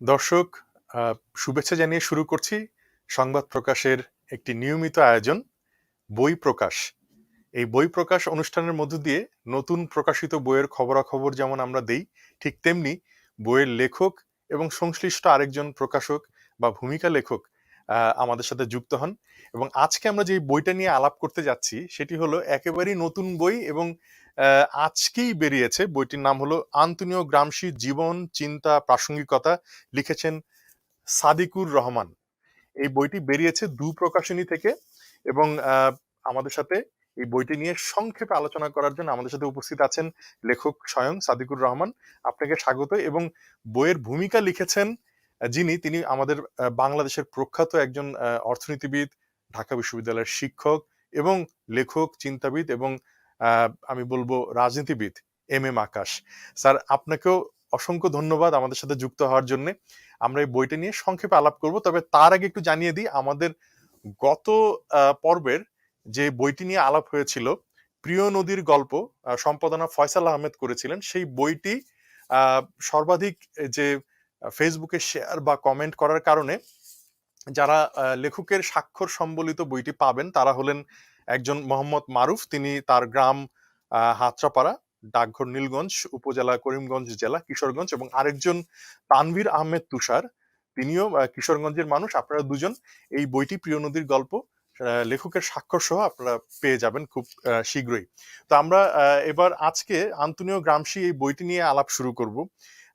দর্শক শুভেচ্ছা জানিয়ে শুরু করছি সংবাদ প্রকাশের একটি নিয়মিত আয়োজন, বই প্রকাশ। এই বই প্রকাশ অনুষ্ঠানের মধ্য দিয়ে নতুন প্রকাশিত বইয়ের খবরাখবর যেমন আমরা দেই, ঠিক তেমনি বইয়ের লেখক এবং সংশ্লিষ্ট আরেকজন প্রকাশক বা ভূমিকা লেখক আমাদের সাথে যুক্ত হন। এবং আজকে আমরা যে বইটা নিয়ে আলাপ করতে যাচ্ছি, সেটি হলো একেবারেই নতুন বই এবং আজকেই বেরিয়েছে। বইটির নাম হলো আন্তনিও গ্রামসি জীবন, চিন্তা, প্রাসঙ্গিকতা, লিখেছেন সাদিকুর রহমান। এই বইটি বেরিয়েছে দু প্রকাশনী থেকে এবং আমাদের সাথে এই বইটি নিয়ে সংক্ষেপে আলোচনা করার জন্য আমাদের সাথে উপস্থিত আছেন লেখক স্বয়ং সাদিকুর রহমান। আপনাকে স্বাগত এবং বইয়ের ভূমিকা লিখেছেন যিনি, তিনি আমাদের বাংলাদেশের প্রখ্যাত একজন অর্থনীতিবিদ ঢাকা বিশ্ববিদ্যালয়ের শিক্ষক এবং লেখক, চিন্তাবিদ এবং আমি বলব রাজনীতিবিদ এম এম আকাশ। স্যার, আপনাকেও অসংখ্য ধন্যবাদ আমাদের সাথে যুক্ত হওয়ার জন্য। আমরা এই বইটা নিয়ে সংক্ষেপে আলাপ করব, তবে তার আগে একটু জানিয়ে দিই, আমাদের গত পর্বের যে বইটি নিয়ে আলাপ হয়েছিল, প্রিয় নদীর গল্প সম্পাদনা ফয়সাল আহমেদ করেছিলেন। সেই বইটি সর্বাধিক যে, ফেসবুকে শেয়ার বা কমেন্ট করার কারণে যারা লেখকের স্বাক্ষর সম্বলিত বইটি পাবেন তারা হলেন একজন মোহাম্মদ মারুফ। তিনি তার গ্রাম আহ, হাতরাপাড়া ডাকঘর নীলগঞ্জ উপজেলা করিমগঞ্জ জেলা কিশোরগঞ্জ এবং আরেকজন তানভীর আহমেদ তুষার। তিনিও কিশোরগঞ্জের মানুষ। আপনারা দুজন এই বইটি প্রিয় নদীর গল্প লেখকের স্বাক্ষর সহ আপনারা পেয়ে যাবেন খুব শীঘ্রই। তো আমরা এবার আজকে আন্তনীয় গ্রামসি এই বইটি নিয়ে আলাপ শুরু করব।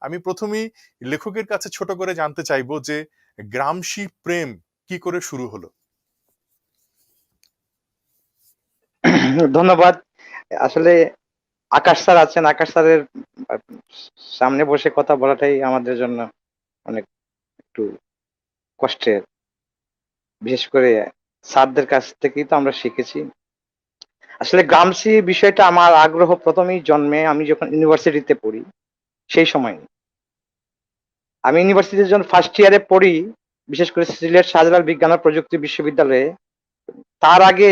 আমি প্রথমেই লেখকের কাছে ছোট করে জানতে চাইব যে গ্রামসি প্রেম কি করে শুরু হলো? ধন্যবাদ। আসলে আকাশ স্যার আছেন, আকাশ স্যারের সামনে বসে কথা বলাটাই আমাদের জন্য অনেক একটু কষ্টের। বিশেষ করে স্যারদের কাছ থেকেই তো আমরা শিখেছি। আসলে গ্রামসি বিষয়টা আমার আগ্রহ প্রথমেই জন্মে আমি যখন ইউনিভার্সিটিতে পড়ি, সেই সময়। আমি ইউনিভার্সিটির যখন ফার্স্ট ইয়ারে পড়ি, বিশেষ করে সিলেট শাহজালাল বিজ্ঞান ও প্রযুক্তি বিশ্ববিদ্যালয়ে, তার আগে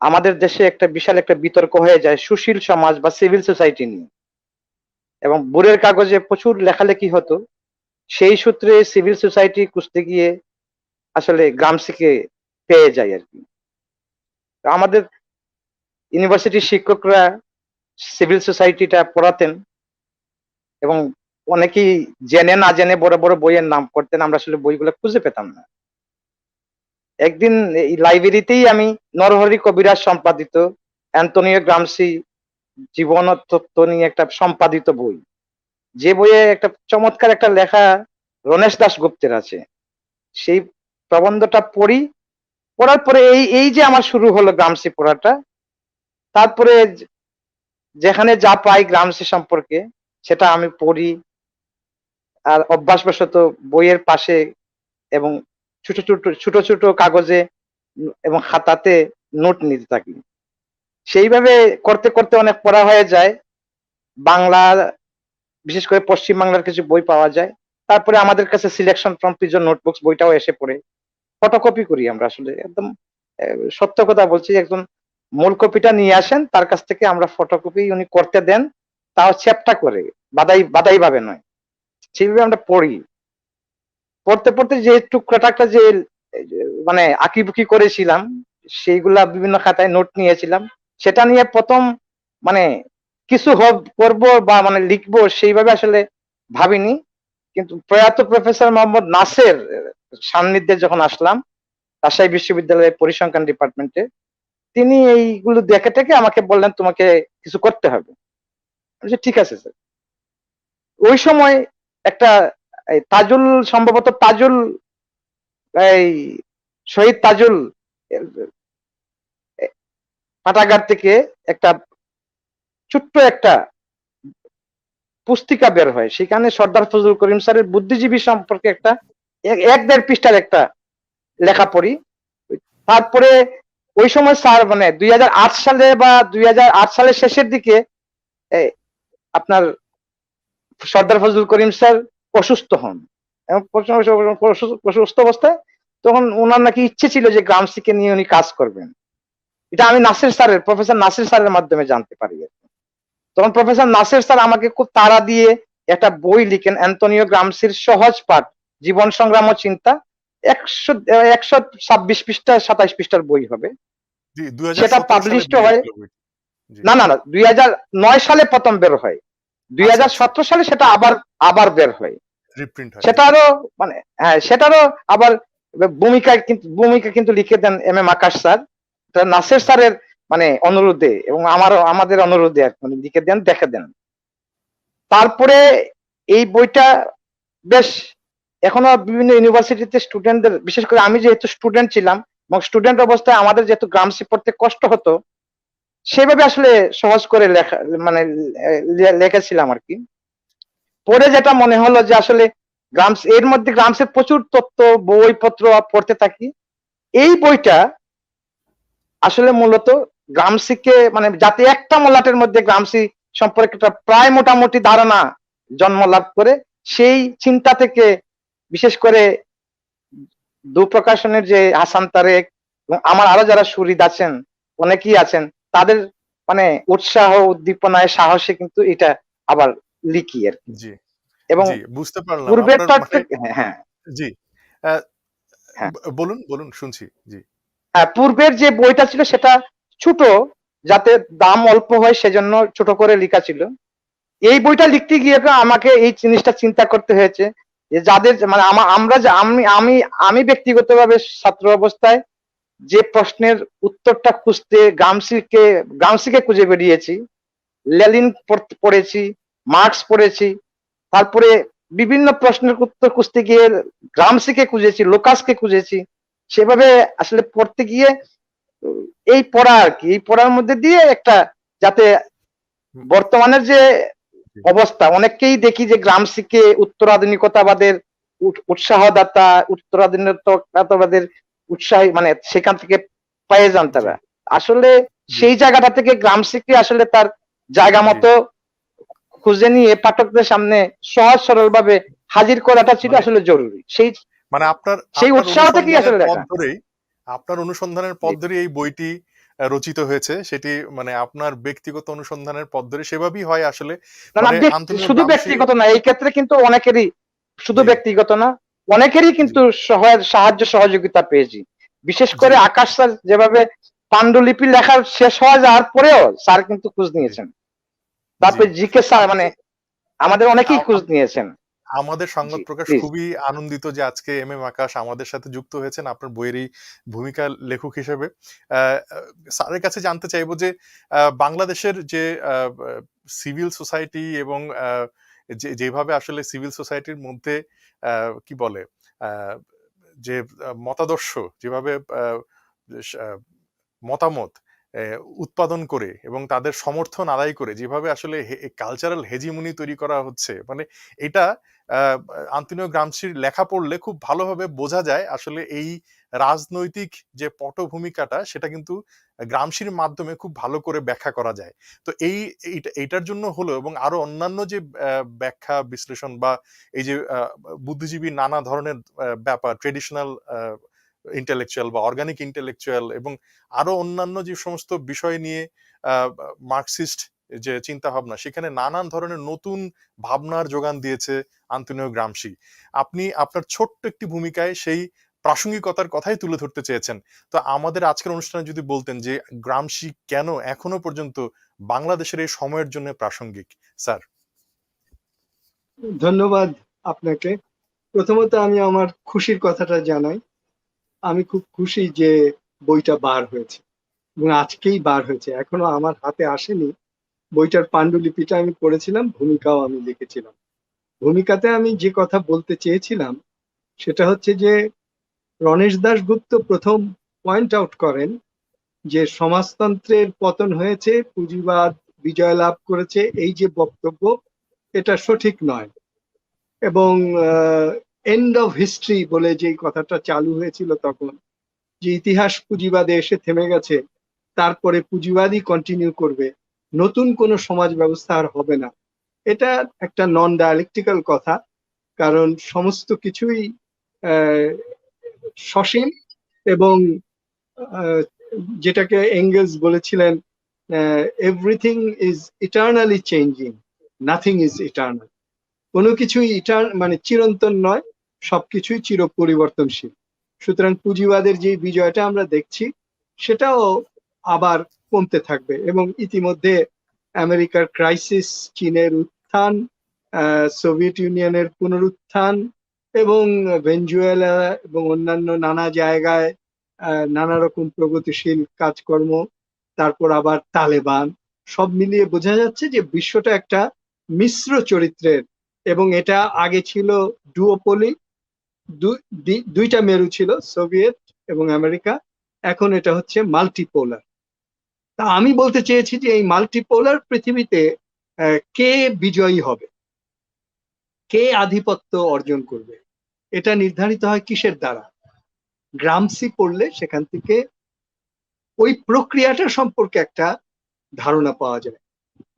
আমাদের দেশে একটা বিশাল একটা বিতর্ক হয়ে যায় সুশীল সমাজ বা সিভিল সোসাইটি নিয়ে। এবং বুড়ের কাগজে প্রচুর লেখালেখি হতো। সেই সূত্রে সিভিল সোসাইটি খুঁজতে গিয়ে আসলে গ্রামসিকে পেয়ে যায় আর কি। আমাদের ইউনিভার্সিটির শিক্ষকরা সিভিল সোসাইটিটা পড়াতেন এবং অনেকেই জেনে না জেনে বড় বড় বইয়ের নাম করতেন, আমরা আসলে বইগুলো খুঁজে পেতাম না। একদিন এই লাইব্রেরিতেই আমি নরহরি কবিরাজ সম্পাদিত, অ্যান্টনিও গ্রামসি জীবন ও তত্ত্ব নিয়ে একটা সম্পাদিত বই। যে বইয়ে একটা চমৎকার একটা লেখা রণেশ দাস গুপ্তের আছে। সেই প্রবন্ধটা পড়ি, পড়ার পরে এই এই যে আমার শুরু হলো গ্রামসি পড়াটা, তারপরে যেখানে যা পাই গ্রামসি সম্পর্কে, সেটা আমি পড়ি আর অভ্যাসবশত বইয়ের পাশে এবং ছোট ছোট ছোট ছোট কাগজে এবং খাতাতে নোট নিতে থাকি। সেইভাবে করতে করতে অনেক পড়া হয়ে যায়। বাংলা, বিশেষ করে পশ্চিম বাংলার কিছু বই পাওয়া যায়। তারপরে আমাদের কাছে সিলেকশন ফ্রম প্রিজন নোটবুকস বইটাও এসে পড়ে। ফটোকপি করি আমরা আসলে। একদম সত্য কথা বলছি, একজন মূল কপিটা নিয়ে আসেন, তার কাছ থেকে আমরা ফটোকপি উনি করতে দেন। তাও চ্যাপটা করে বাদাই বাদাই ভাবে নয়। সেইভাবে আমরা পড়ি। পড়তে পড়তে যে টুকরাটাকটা যে এই যে মানে আঁকিবুকি করেছিলাম, সেইগুলা বিভিন্ন খাতায় নোট নিয়েছিলাম। সেটা নিয়ে প্রথম মানে কিছু হব করব বা মানে লিখব সেইভাবে আসলে ভাবিনি। কিন্তু প্রয়াত প্রফেসর মোহাম্মদ নাসের সান্নিধ্যে যখন আসলাম, রাজশাহী বিশ্ববিদ্যালয়ের পরিসংখ্যান ডিপার্টমেন্টে তিনি এইগুলো দেখে টেকে আমাকে বললেন, তোমাকে কিছু করতে হবে। ঠিক আছে স্যার ওই সময় একটা তাজুল, সম্ভবত তাজুল, এই শহীদ তাজুল পাঠাগার থেকে একটা ছোট্ট একটা পুস্তিকা বের হয়। সেখানে সর্দার ফজলুল করিম স্যারের বুদ্ধিজীবী সম্পর্কে একটা, এক- এক দেড় পৃষ্ঠার একটা লেখা পড়ি। তারপরে ওই সময় স্যার মানে দুই হাজার আট সালে বা দুই হাজার আট সালের শেষের দিকে আপনার সর্দার ফজলুল করিম স্যার অসুস্থ হন। এবং অসুস্থ- অবস্থায় তখন ওনার নাকি ইচ্ছে ছিল যে গ্রামসিকে নিয়ে উনি কাজ করবেন। এটা আমি নাসির স্যারের প্রফেসর নাসির স্যারের মাধ্যমে জানতে পারি তখন প্রফেসর নাসির স্যার আমাকে খুব তাড়া দিয়ে একটা বই লিখেন অ্যান্তনিও গ্রামসির সহজ পাঠ জীবন সংগ্রাম ও চিন্তা একশো একশো ছাব্বিশ পৃষ্ঠা সাতাইশ পৃষ্ঠার বই হবে। সেটা 2017 সালে published বের হয়- না না না দুই হাজার নয় সালে প্রথম বের হয়। দুই হাজার সতেরো সালে সেটা আবার আবার বের হয়। সেটারও মানে হ্যাঁ সেটারও আবার ভূমিকা কিন্তু ভূমিকা কিন্তু লিখে দেন M M Akash sir. Naser স্যারের মানে অনুরোধে এবং আমারও আমাদের অনুরোধে আর মানে লিখে দেন দেখে দেন। তারপরে এই বইটা বেশ এখনও বিভিন্ন ইউনিভার্সিটিতে স্টুডেন্টদের বিশেষ করে আমি যেহেতু স্টুডেন্ট ছিলাম এবং স্টুডেন্ট অবস্থায় আমাদের যেহেতু গ্রামসি পড়তে কষ্ট হতো সেভাবে আসলে সহজ করে লেখা মানে লিখেছিলাম আর কি। পরে যেটা মনে হলো যে আসলে গ্রামস, এর মধ্যে গ্রামসের প্রচুর তথ্য, বইপত্র পড়তে থাকি, এই বইটা আসলে মূলত গ্রামসিকে মানে যাতে একটা মলাটের মধ্যে গ্রামসি সম্পর্কে প্রায় মোটামুটি ধারণা জন্ম লাভ করে, সেই চিন্তা থেকে বিশেষ করে দু প্রকাশনের যে হাসান তারেক এবং আমার আরও যারা সুরিদ আছেন, অনেকেই আছেন তাদের মানে উৎসাহ উদ্দীপনায় সাহসে কিন্তু এটা আবার লিখি আর কি। জি। এবং বুঝতে পারলাম। পূর্বের হ্যাঁ, হ্যাঁ। জি হ্যাঁ। বলুন বলুন শুনছি জি। হ্যাঁ পূর্বের যে বইটা ছিল সেটা ছোট যাতে দাম অল্প হয় সেজন্য ছোট করে লেখা ছিল। এই বইটা লিখতে গিয়ে তো আমাকে এই জিনিসটা চিন্তা করতে হয়েছে যে যাদের মানে আমরা যে আমি আমি আমি ব্যক্তিগতভাবে ছাত্র অবস্থায় যে প্রশ্নের উত্তরটা খুঁজতে গ্রামসিকে গ্রামসিকে খুঁজে বেরিয়েছি। লেলিন পড়েছি মার্কস পড়েছি। তারপরে বিভিন্ন প্রশ্নের উত্তর খুঁজতে গিয়ে গ্রামসিকে খুঁজেছি লোকাসকে খুঁজেছি। সেভাবে আসলে পড়তে গিয়ে এই পড়া আর কি এই পড়ার মধ্যে দিয়ে একটা যাতে বর্তমানের যে অবস্থা অনেককেই দেখি যে গ্রামসিকে উত্তরাধুনিকতাবাদের উৎ- উৎসাহদাতা উত্তরাধুনিকতাবাদের উৎসাহ মানে সেখান থেকে পেয়ে যান তারা আসলে সেই জায়গাটা থেকে গ্রামসিকে আসলে তার জায়গা মতো খুঁজে নিয়ে পাঠকদের সামনে সহজ সরল ভাবে হাজির করাটা ছিল মানে- আসলে জরুরি। সেই মানে আপনার সেই উৎসাহ থেকেই আসলে আপনার অনুসন্ধানের পথ ধরে এই বইটি রচিত হয়েছে। সেটি মানে আপনার ব্যক্তিগত অনুসন্ধানের পথ ধরে সেভাবেই হয় আসলে। মানে শুধু ব্যক্তিগত না এই ক্ষেত্রে কিন্তু অনেকেরই শুধু ব্যক্তিগত না। অনেকেরই কিন্তু সাহায্য সহযোগিতা পেয়েছি। বিশেষ করে আকাশ স্যার যেভাবে পাণ্ডুলিপি লেখার শেষ হওয়া যাওয়ার পরেও স্যার কিন্তু খোঁজ নিয়েছেন। তারপরে জি। জিকে স্যার মানে আমাদের অনেকেই খোঁজ নিয়েছেন। আমাদের সংবাদ প্রকাশ খুবই আনন্দিত যে আজকে এম এম আকাশ আমাদের সাথে যুক্ত হয়েছেন আপনার বইয়েরই ভূমিকা লেখক হিসেবে। আহ, স্যারের কাছে জানতে চাইব যে আহ, বাংলাদেশের যে সিভিল সোসাইটি এবং আহ, যে- যেভাবে আসলে সিভিল সোসাইটির মধ্যে কি বলে যে মতাদর্শ যেভাবে মতামত উৎপাদন করে এবং তাদের সমর্থন আদায় করে, যেভাবে আসলে কালচারাল হেজিমনি তৈরি করা হচ্ছে মানে এটা আন্তনীয় গ্রামসির লেখা পড়লে খুব ভালোভাবে বোঝা যায় আসলে এই রাজনৈতিক যে পটভূমিকাটা, সেটা কিন্তু গ্রামসির মাধ্যমে খুব ভালো করে ব্যাখ্যা করা যায়। তো এই, এইটা- এইটার জন্য হলো এবং আরও অন্যান্য যে ব্যাখ্যা, বিশ্লেষণ বা এই যে বুদ্ধিজীবী নানা ধরনের ব্যাপার ট্রেডিশনাল ইন্টেলেকচুয়াল বা অর্গানিক ইন্টেলেকচুয়াল এবং আরও অন্যান্য যে সমস্ত বিষয় নিয়ে মার্কসিস্ট যে চিন্তা ভাবনা সেখানে নানান ধরনের নতুন ভাবনার যোগান দিয়েছে আন্তনীয় গ্রামসি। আপনি আপনার ছোট্ট একটি ভূমিকায় সেই প্রাসঙ্গিকতার কথাই তুলে ধরতে চেয়েছেন। তো আমাদের আজকের অনুষ্ঠানে যদি বলতেন যে গ্রামসি কেন এখনও পর্যন্ত বাংলাদেশের এই সময়ের জন্য প্রাসঙ্গিক? স্যার। ধন্যবাদ আপনাকে। প্রথমত আমি আমার খুশির কথাটা জানাই। আমি খুব খুশি যে বইটা বার হয়েছে এবং আজকেই বার হয়েছে। এখনও আমার হাতে আসেনি। বইটার পাণ্ডুলিপিটা আমি পড়েছিলাম, ভূমিকাও আমি লিখেছিলাম। ভূমিকাতে আমি যে কথা বলতে চেয়েছিলাম, সেটা হচ্ছে যে রণেশ দাশগুপ্ত প্রথম পয়েন্ট আউট করেন যে সমাজতন্ত্রের পতন হয়েছে, পুঁজিবাদ বিজয় লাভ করেছে, এই যে বক্তব্য, এটা সঠিক নয়। এবং এন্ড অফ হিস্ট্রি বলে যে কথাটা চালু হয়েছিল তখন, যে ইতিহাস পুঁজিবাদে এসে থেমে গেছে, তারপরে পুঁজিবাদই কন্টিনিউ করবে, নতুন কোনো সমাজ ব্যবস্থা আর হবে না। এটা একটা নন ডায়ালেকটিক্যাল কথা, কারণ সমস্ত কিছুই সসীম এবং যেটাকে এঙ্গেলস বলেছিলেন everything is eternally changing nothing is eternal কোনো কিছুই ইটার মানে চিরন্তন নয় সবকিছুই চির পরিবর্তনশীল সুতরাং পুঁজিবাদের যে বিজয়টা আমরা দেখছি, সেটাও আবার কমতে থাকবে এবং ইতিমধ্যে আমেরিকার ক্রাইসিস, চীনের উত্থান সোভিয়েত ইউনিয়নের পুনরুত্থান এবং ভেনজুয়েলা এবং অন্যান্য নানা জায়গায় নানা রকম প্রগতিশীল কাজকর্ম, তারপর আবার তালেবান, সব মিলিয়ে বোঝা যাচ্ছে যে বিশ্বটা একটা মিশ্র চরিত্রের এবং এটা আগে ছিল ডুওপলি দুইটা মেরু ছিল, সোভিয়েত এবং আমেরিকা। এখন এটা হচ্ছে মাল্টিপোলার। তা আমি বলতে চেয়েছি যে এই মাল্টিপোলার পৃথিবীতে কে বিজয়ী হবে? কে আধিপত্য অর্জন করবে? এটা নির্ধারিত হয় কিসের দ্বারা? গ্রামসি পড়লে সেখান থেকে ওই প্রক্রিয়াটা সম্পর্কে একটা ধারণা পাওয়া যায়।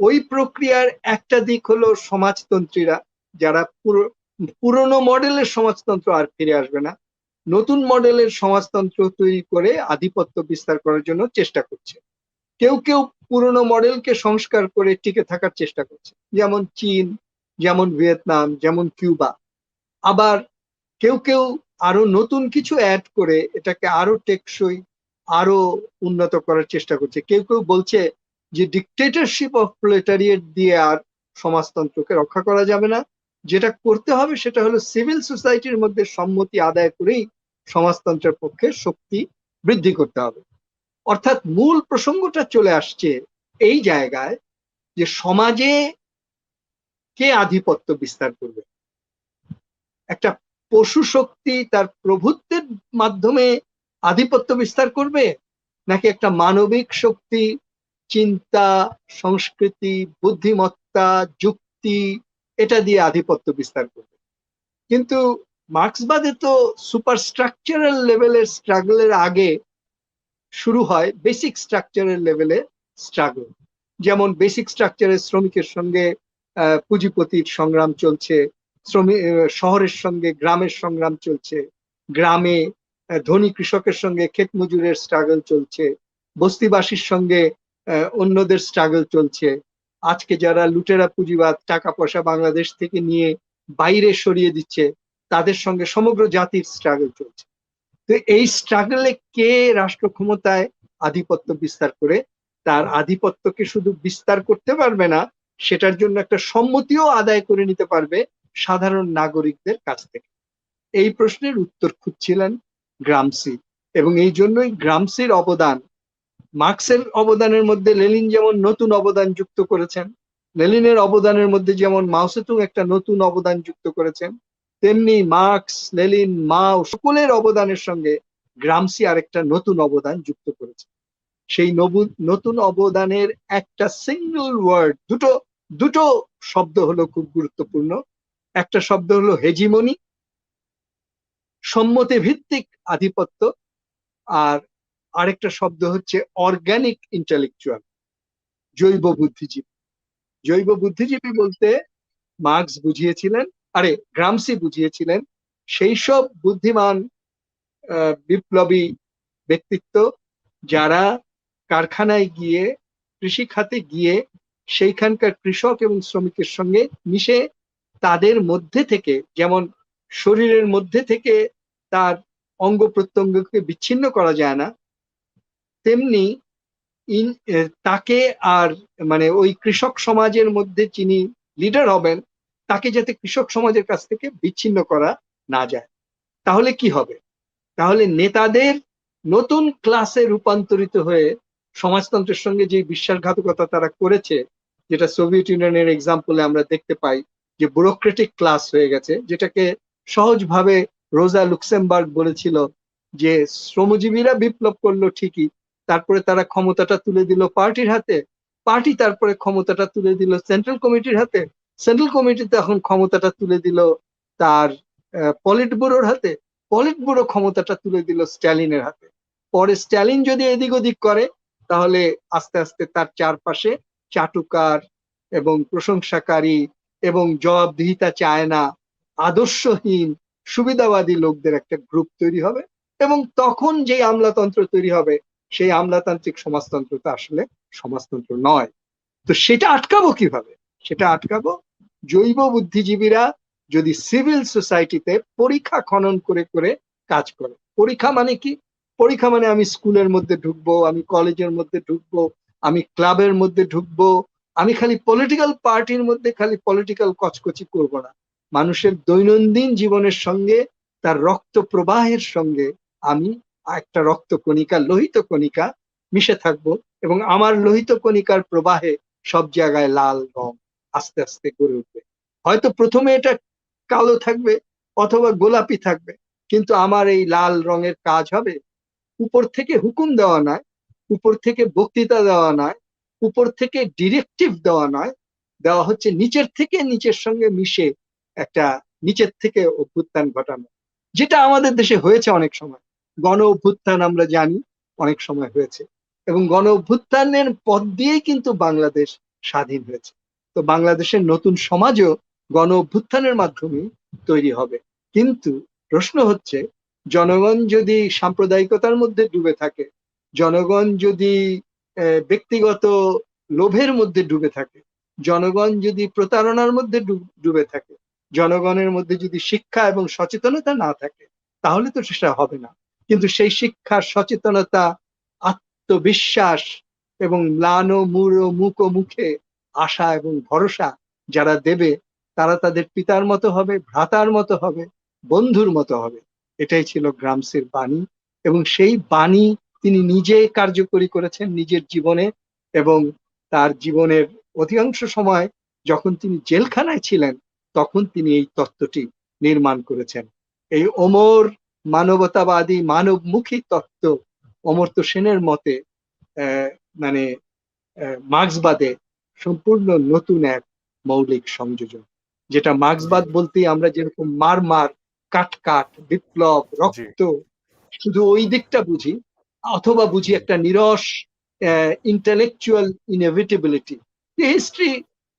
ওই প্রক্রিয়ার একটা দিক হলো সমাজতন্ত্রীরা, যারা পুরো- পুরনো মডেলের সমাজতন্ত্র আর ফিরে আসবে না। নতুন মডেলের সমাজতন্ত্র তৈরি করে আধিপত্য বিস্তার করার জন্য চেষ্টা করছে। কেউ কেউ পুরনো মডেলকে সংস্কার করে টিকে থাকার চেষ্টা করছে। যেমন চীন, যেমন ভিয়েতনাম, যেমন কিউবা। আবার কেউ কেউ আরও নতুন কিছু অ্যাড করে এটাকে আরও টেকসই, আরও উন্নত করার চেষ্টা করছে। কেউ কেউ বলছে যে ডিকটেটরশিপ অফ প্রলেটারিয়েট দিয়ে আর সমাজতন্ত্রকে রক্ষা করা যাবে না। যেটা করতে হবে সেটা হলো সিভিল সোসাইটির মধ্যে সম্মতি আদায় করেই সমাজতন্ত্রের পক্ষে শক্তি বৃদ্ধি করতে হবে। অর্থাৎ মূল প্রসঙ্গটা চলে আসছে এই জায়গায় যে সমাজে কে আধিপত্য বিস্তার করবে? একটা পশু শক্তি তার প্রভুত্বের মাধ্যমে আধিপত্য বিস্তার করবে, নাকি একটা মানবিক শক্তি, চিন্তা, সংস্কৃতি, বুদ্ধিমত্তা, যুক্তি এটা দিয়ে আধিপত্য বিস্তার করবে। কিন্তু মার্ক্সবাদে তো সুপার স্ট্রাকচারাল লেভেলের স্ট্রাগলের আগে শুরু হয় বেসিক স্ট্রাকচারের লেভেলে স্ট্রাগল। যেমন বেসিক স্ট্রাকচারের শ্রমিকের সঙ্গে পুঁজিপতির সংগ্রাম চলছে শ্রমিক শহরের সঙ্গে গ্রামের সংগ্রাম চলছে, গ্রামে ধনী কৃষকের সঙ্গে ক্ষেত মজুরের স্ট্রাগল চলছে, বস্তিবাসীর সঙ্গে অন্যদের স্ট্রাগল চলছে আজকে যারা লুটেরা পুঁজিবাদ টাকা পয়সা বাংলাদেশ থেকে নিয়ে বাইরে সরিয়ে দিচ্ছে, তাদের সঙ্গে সমগ্র জাতির স্ট্রাগল চলছে। তো এই স্ট্রাগলে কে রাষ্ট্র ক্ষমতায় আধিপত্য বিস্তার করে? তার আধিপত্যকে শুধু বিস্তার করতে পারবে না, সেটার জন্য একটা সম্মতিও আদায় করে নিতে পারবে সাধারণ নাগরিকদের কাছ থেকে। এই প্রশ্নের উত্তর খুঁজছিলেন গ্রামসি এবং এই জন্যই গ্রামসির অবদান মার্ক্সের অবদানের মধ্যে লেনিন যেমন নতুন অবদান যুক্ত করেছেন, লেনিনের অবদানের মধ্যে যেমন মাওসেতুং একটা নতুন অবদান যুক্ত করেছেন, তেমনি মার্কস লেলিন মাও সকলের অবদানের সঙ্গে গ্রামসি আরেকটা নতুন অবদান যুক্ত করেছে সেই নতুন অবদানের একটা সিঙ্গল ওয়ার্ড দুটো দুটো শব্দ হলো খুব গুরুত্বপূর্ণ। একটা শব্দ হলো হেজিমনি সম্মতি ভিত্তিক আধিপত্য, আর আরেকটা শব্দ হচ্ছে অর্গানিক ইন্টেলেকচুয়াল জৈব বুদ্ধিজীবী। জৈব বুদ্ধিজীবী বলতে মার্কস বুঝিয়েছিলেন, আরে গ্রামসি বুঝিয়েছিলেন, সেই সব বুদ্ধিমান বিপ্লবী ব্যক্তিত্ব যারা কারখানায় গিয়ে কৃষি খাতে গিয়ে সেইখানকার কৃষক এবং শ্রমিকের সঙ্গে মিশে তাদের মধ্যে থেকে, যেমন শরীরের মধ্যে থেকে তার অঙ্গ প্রত্যঙ্গকে বিচ্ছিন্ন করা যায় না তেমনি ইন তাকে আর মানে ওই কৃষক সমাজের মধ্যে যিনি লিডার হবেন, তাকে যাতে কৃষক সমাজের কাছ থেকে বিচ্ছিন্ন করা না যায়। তাহলে কি হবে? তাহলে নেতাদের নতুন ক্লাসে রূপান্তরিত হয়ে সমাজতন্ত্রের সঙ্গে যে বিশ্বাসঘাতকতা তারা করেছে, যেটা সোভিয়েত ইউনিয়নের এক্সাম্পলে আমরা দেখতে পাই, যে ব্যুরোক্রেটিক ক্লাস হয়ে গেছে, যেটাকে সহজভাবে রোজা লুক্সেমবার্গ বলেছিল যে শ্রমজীবীরা বিপ্লব করল ঠিকই তারপরে তারা ক্ষমতাটা তুলে দিল পার্টির হাতে, পার্টি তারপরে ক্ষমতাটা তুলে দিল সেন্ট্রাল কমিটির হাতে, সেন্ট্রাল কমিটি তখন ক্ষমতাটা তুলে দিল তার পলিট ব্যুরোর হাতে পলিট ব্যুরো ক্ষমতাটা তুলে দিল স্ট্যালিনের হাতে। পরে স্ট্যালিন যদি এদিক ওদিক করে, তাহলে আস্তে আস্তে তার চারপাশে চাটুকার এবং প্রশংসাকারী এবং জবাবদিহিতা চায় না, আদর্শহীন, সুবিধাবাদী লোকদের একটা গ্রুপ তৈরি হবে এবং তখন যে আমলাতন্ত্র তৈরি হবে সেই আমলাতান্ত্রিক সমাজতন্ত্র তো আসলে সমাজতন্ত্র নয়। তো সেটা আটকাবো কীভাবে? সেটা আটকাবো জৈব বুদ্ধিজীবীরা যদি সিভিল সোসাইটিতে পরীক্ষা খনন করে করে কাজ করে। পরীক্ষা মানে কি? পরীক্ষা মানে আমি স্কুলের মধ্যে ঢুকবো, আমি কলেজের মধ্যে ঢুকবো, আমি ক্লাবের মধ্যে ঢুকবো, আমি খালি পলিটিক্যাল পার্টির মধ্যে খালি পলিটিক্যাল কচকচি করব না। মানুষের দৈনন্দিন জীবনের সঙ্গে, তার রক্ত প্রবাহের সঙ্গে আমি একটা রক্ত কণিকা লোহিত কণিকা মিশে থাকব এবং আমার লোহিত কণিকার প্রবাহে সব জায়গায় লাল রং আস্তে আস্তে গড়ে উঠবে। হয়তো প্রথমে এটা কালো থাকবে অথবা গোলাপি থাকবে, কিন্তু আমার এই লাল রঙের কাজ হবে উপর থেকে হুকুম দেওয়া নয়, উপর থেকে বক্তৃতা দেওয়া নয়, উপর থেকে ডিরেক্টিভ দেওয়া নয়, দেওয়া হচ্ছে নিচের থেকে নিচের সঙ্গে মিশে একটা নিচের থেকে অভ্যুত্থান ঘটানো, যেটা আমাদের দেশে হয়েছে অনেক সময়। গণ অভ্যুত্থান আমরা জানি, অনেক সময় হয়েছে। এবং গণ অভ্যুত্থানের পথ দিয়েই কিন্তু বাংলাদেশ স্বাধীন হয়েছে। তো বাংলাদেশের নতুন সমাজও গণ অভ্যুত্থানের মাধ্যমে তৈরি হবে। কিন্তু প্রশ্ন হচ্ছে, জনগণ যদি সাম্প্রদায়িকতার মধ্যে ডুবে থাকে, জনগণ যদি ব্যক্তিগত লোভের মধ্যে ডুবে থাকে, জনগণ যদি প্রতারণার মধ্যে ডুবে থাকে, জনগণের মধ্যে যদি শিক্ষা এবং সচেতনতা না থাকে, তাহলে তো সেটা হবে না। কিন্তু সেই শিক্ষা সচেতনতা, আত্মবিশ্বাস এবং ম্লান মূর মুখ মুখে আশা এবং ভরসা যারা দেবে, তারা তাদের পিতার মতো হবে, ভ্রাতার মতো হবে, বন্ধুর মতো হবে। এটাই ছিল গ্রামসের বাণী এবং সেই বাণী তিনি নিজে কার্যকরী করেছেন নিজের জীবনে এবং তার জীবনের অধিকাংশ সময় যখন তিনি জেলখানায় ছিলেন, তখন তিনি এই তত্ত্বটি নির্মাণ করেছেন। এই অমর মানবতাবাদী মানবমুখী তত্ত্ব অমর্ত্য সেনের মতে আহ, মানে মার্ক্সবাদে সম্পূর্ণ নতুন এক মৌলিক সংযোজন। যেটা মার্ক্সবাদ বলতে আমরা যেরকম মার মার কাট কাট বিপ্লব রক্ত শুধু ওই দিকটা বুঝি অথবা বুঝি একটা নিরস ইন্টেলেকচুয়াল ইনএভিটেবিলিটি হিস্ট্রি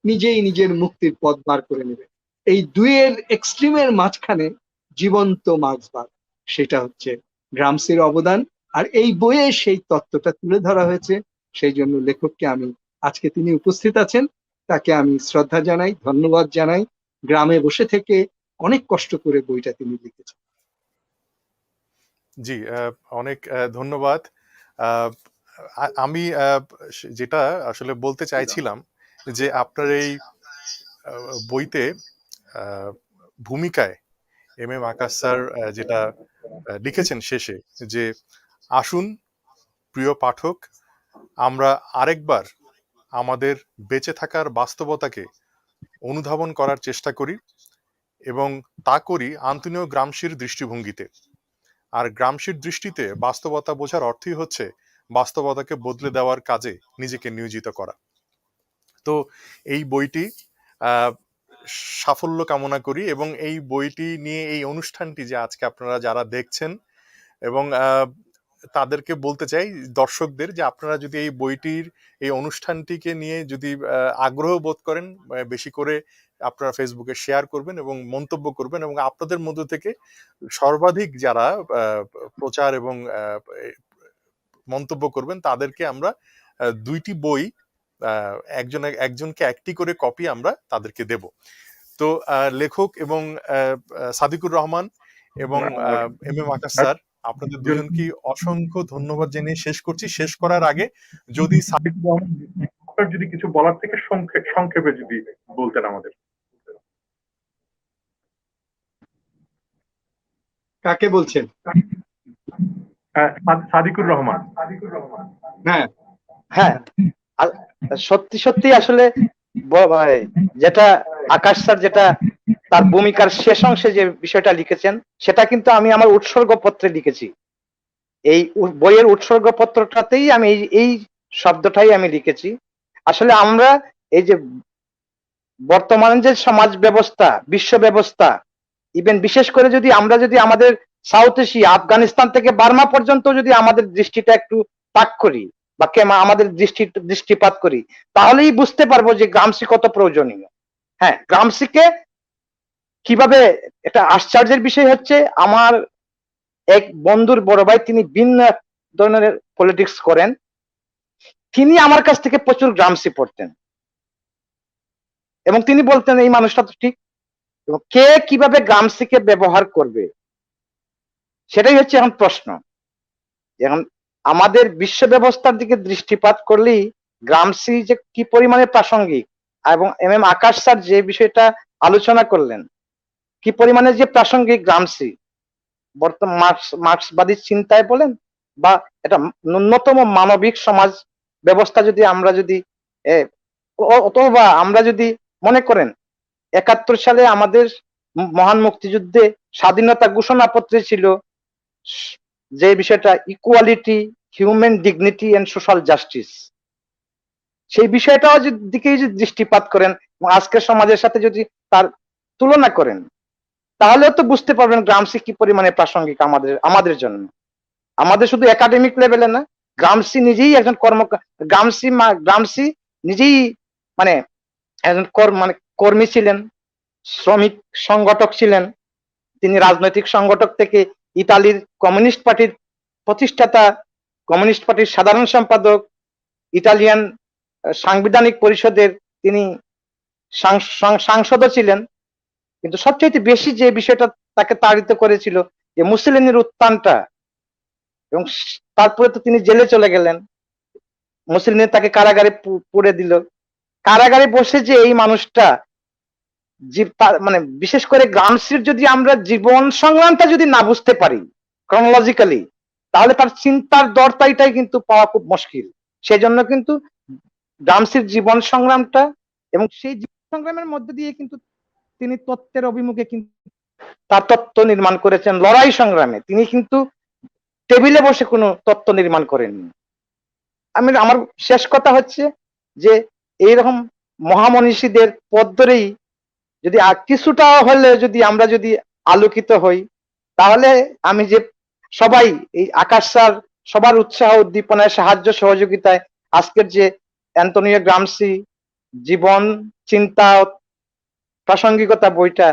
নিজেই নিজের মুক্তির পথ বার করে নেবে। এই দুইয়ের এক্সট্রিমের মাঝখানে জীবন্ত মার্ক্সবাদ। সেটা হচ্ছে গ্রামসির অবদান। আর এই বইয়ে সেই তত্ত্বটা তুলে ধরা হয়েছে। সেই জন্য লেখককে আমি, আজকে তিনি উপস্থিত আছেন, তাকে আমি শ্রদ্ধা জানাই, ধন্যবাদ জানাই। গ্রামে বসে থেকে অনেক কষ্ট করে বইটা তিনি লিখেছেন। জি অনেক ধন্যবাদ। আমি যেটা আসলে বলতে চাইছিলাম যে আপনার এই বইতে ভূমিকায় এম এম আকাশ স্যার যেটা লিখেছেন শেষে যে, আসুন প্রিয় পাঠক, আমরা আরেকবার আমাদের বেঁচে থাকার বাস্তবতাকে অনুধাবন করার চেষ্টা করি এবং তা করি আন্তনীয় গ্রামশির দৃষ্টিভঙ্গিতে। আর গ্রামশির দৃষ্টিতে বাস্তবতা বোঝার অর্থই হচ্ছে বাস্তবতাকে বদলে দেওয়ার কাজে নিজেকে নিয়োজিত করা। তো এই বইটি সাফল্য কামনা করি এবং এই বইটি নিয়ে, এই অনুষ্ঠানটি যে আজকে আপনারা যারা দেখছেন এবং তাদেরকে বলতে চাই দর্শকদের যে আপনারা যদি এই বইটির, এই অনুষ্ঠানটিকে নিয়ে যদি আগ্রহ বোধ করেন বেশি করে আপনারা ফেসবুকে শেয়ার করবেন এবং মন্তব্য করবেন এবং আপনাদের মধ্য থেকে সর্বাধিক যারা প্রচার এবং মন্তব্য করবেন তাদেরকে আমরা দুইটি বই একজন একজনকে একটি করে কপি আমরা তাদেরকে দেব। তো আহ, লেখক এবং সাদিকুর রহমান এবং এম এম আকাশ স্যার আপনাদের দুজনকে অসংখ্য ধন্যবাদ জানিয়ে শেষ করছি। শেষ করার আগে যদি সা- সাদিক রহমান, যদি কিছু বলার থেকে সংক্ষে- সংক্ষেপে যদি বলতেন আমাদের। কাকে বলছেন? সাদিকুর রহমান সাদিকুর রহমান। হ্যাঁ হ্যাঁ। সত্যি সত্যি আসলে যেটা আকাশ স্যার যেটা তার ভূমিকার শেষ অংশে যে বিষয়টা লিখেছেন, সেটা কিন্তু আমি আমার উৎসর্গ পত্রে লিখেছি। এই বইয়ের উৎসর্গ পত্রটাতেই আমি এই শব্দটাই আমি লিখেছি। আসলে আমরা এই যে বর্তমান যে সমাজ ব্যবস্থা, বিশ্ব ব্যবস্থা ইভেন বিশেষ করে যদি আমরা যদি আমাদের সাউথ এশিয়া আফগানিস্তান থেকে বার্মা পর্যন্ত যদি আমাদের দৃষ্টিটা একটু তাক করি বা কেমা আমাদের দৃষ্টি, দৃষ্টিপাত করি, তাহলেই বুঝতে পারব যে গ্রামসি কত প্রয়োজনীয়। হ্যাঁ গ্রামসিকে কীভাবে একটা আশ্চর্যের বিষয় হচ্ছে, আমার এক বন্ধুর বড় ভাই, তিনি ভিন্ন ধরনের পলিটিক্স করেন, তিনি আমার কাছ থেকে প্রচুর গ্রামসি পড়তেন। এবং তিনি বলতেন, এই মানুষটা তো ঠিক কে কীভাবে গ্রামসিকে ব্যবহার করবে? সেটাই হচ্ছে এখন প্রশ্ন। এখন আমাদের বিশ্ব ব্যবস্থার দিকে দৃষ্টিপাত করলেই গ্রামসি যে কি পরিমাণে প্রাসঙ্গিক, এবং এম এম আকাশ স্যার যে বিষয়টা আলোচনা করলেন, কি পরিমাণে যে প্রাসঙ্গিক গ্রামসি বর্তমান মার্ক্স চিন্তায় বলেন, বা এটা ন্যূনতম মানবিক সমাজ ব্যবস্থা যদি আমরা যদি অথবা আমরা যদি মনে করেন, একাত্তর সালে আমাদের মহান মুক্তিযুদ্ধে স্বাধীনতা ঘোষণাপত্রে ছিল যে বিষয়টা equality human dignity and social justice সেই বিষয়টাও দিকে যদি দৃষ্টিপাত করেন আজকের সমাজের সাথে যদি তার তুলনা করেন, তাহলেও তো বুঝতে পারবেন গ্রামসি কি পরিমাণে প্রাসঙ্গিক আমাদের আমাদের জন্য। আমাদের শুধু একাডেমিক লেভেলে না গ্রামসি নিজেই একজন কর্ম গ্রামসি মা- গ্রামসি নিজেই মানে একজন মানে কর্মী ছিলেন, শ্রমিক সংগঠক ছিলেন, তিনি রাজনৈতিক সংগঠক থেকে ইতালির কমিউনিস্ট পার্টির প্রতিষ্ঠাতা কমিউনিস্ট পার্টির সাধারণ সম্পাদক ইতালিয়ান আহ, সাংবিধানিক পরিষদের তিনি সাংসদও ছিলেন। কিন্তু সবচেয়ে বেশি যে বিষয়টা তাকে তাড়িত করেছিল যে মুসলিনের উত্থানটা এবং তারপরে তো তিনি জেলে চলে গেলেন। মুসলিনের তাকে কারাগারে পু- পুরে দিল। কারাগারে বসে যে এই মানুষটা মানে বিশেষ করে গ্রামসির যদি আমরা জীবন সংগ্রামটা যদি না বুঝতে পারি ক্রনোলজিক্যালি তাহলে তার চিন্তার দরতাইটাই কিন্তু পাওয়া খুব মুশকিল। সেজন্য কিন্তু গ্রামসির জীবন সংগ্রামটা এবং সেই জীবন সংগ্রামের মধ্যে দিয়ে কিন্তু তিনি তত্ত্বের অভিমুখে কিন্তু তার তত্ত্ব নির্মাণ করেছেন। লড়াই সংগ্রামে তিনি কিন্তু টেবিলে বসে কোনো তত্ত্ব নির্মাণ করেননি। আমি, আমার শেষ কথা হচ্ছে যে এইরকম মহামনীষীদের পথ ধরেই যদি আর কিছুটা হলে যদি আমরা যদি আলোকিত হই, তাহলে আমি যে সবাই এই আকাশ সবার উৎসাহ উদ্দীপনায়, সাহায্য সহযোগিতায় আজকের যে অ্যান্টনিও গ্রামসি, জীবন, চিন্তা, প্রাসঙ্গিকতা বইটা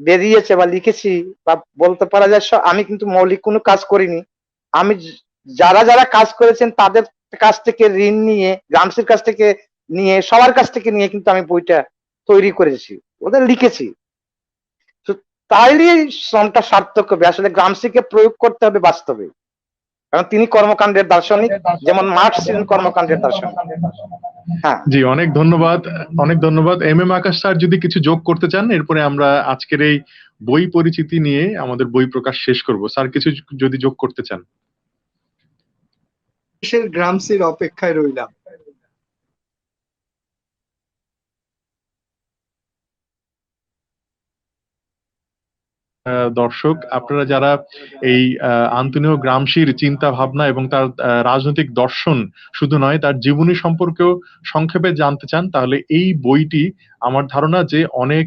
বেরিয়েছে বা লিখেছি বা বলতে পারা যায় আমি কিন্তু মৌলিক কোনো কাজ করিনি। আমি যারা যারা কাজ করেছেন তাদের কাছ থেকে ঋণ নিয়ে, গ্রামসির কাছ থেকে নিয়ে, সবার কাছ থেকে নিয়ে কিন্তু আমি বইটা তৈরি করেছি ওদের লিখেছি। তো তাইলেই শ্রমটা সার্থক হবে। আসলে গ্রামসিকে প্রয়োগ করতে হবে বাস্তবে। কারণ তিনি কর্মকাণ্ডের দার্শনিক যেমন মার্কস ছিলেন কর্মকাণ্ডের দার্শনিক। হ্যাঁ। জি অনেক ধন্যবাদ অনেক ধন্যবাদ। এম এম আকাশ স্যার যদি কিছু যোগ করতে চান এরপরে আমরা আজকের এই বই পরিচিতি নিয়ে আমাদের বই প্রকাশ শেষ করব। স্যার কিছু যদি যোগ করতে চান। গ্রামসির অপেক্ষায় রইলাম। দর্শক, আপনারা যারা এই আন্তনীয় গ্রামসির চিন্তা ভাবনা এবং তার রাজনৈতিক দর্শন শুধু নয়, তার জীবনী সম্পর্কেও সংক্ষেপে জানতে চান, তাহলে এই বইটি আমার ধারণা যে অনেক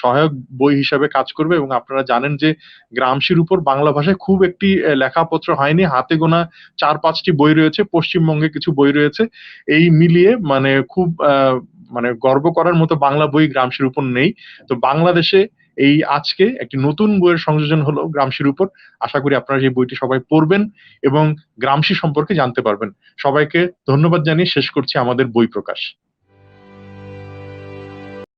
সহায়ক বই হিসাবে কাজ করবে এবং আপনারা জানেন যে গ্রামসির উপর বাংলা ভাষায় খুব একটি লেখাপত্র হয়নি, হাতে গোনা চার পাঁচটি বই রয়েছে, পশ্চিমবঙ্গে কিছু বই রয়েছে, এই মিলিয়ে মানে খুব মানে গর্ব করার মতো বাংলা বই গ্রামসির উপর নেই, তো বাংলাদেশে এই আজকে একটি নতুন বইয়ের সংযোজন হলো গ্রামসির উপর। আশা করি আপনারা এই বইটি সবাই পড়বেন এবং গ্রামসি সম্পর্কে জানতে পারবেন। সবাইকে ধন্যবাদ জানিয়ে শেষ করছি আমাদের বই প্রকাশ।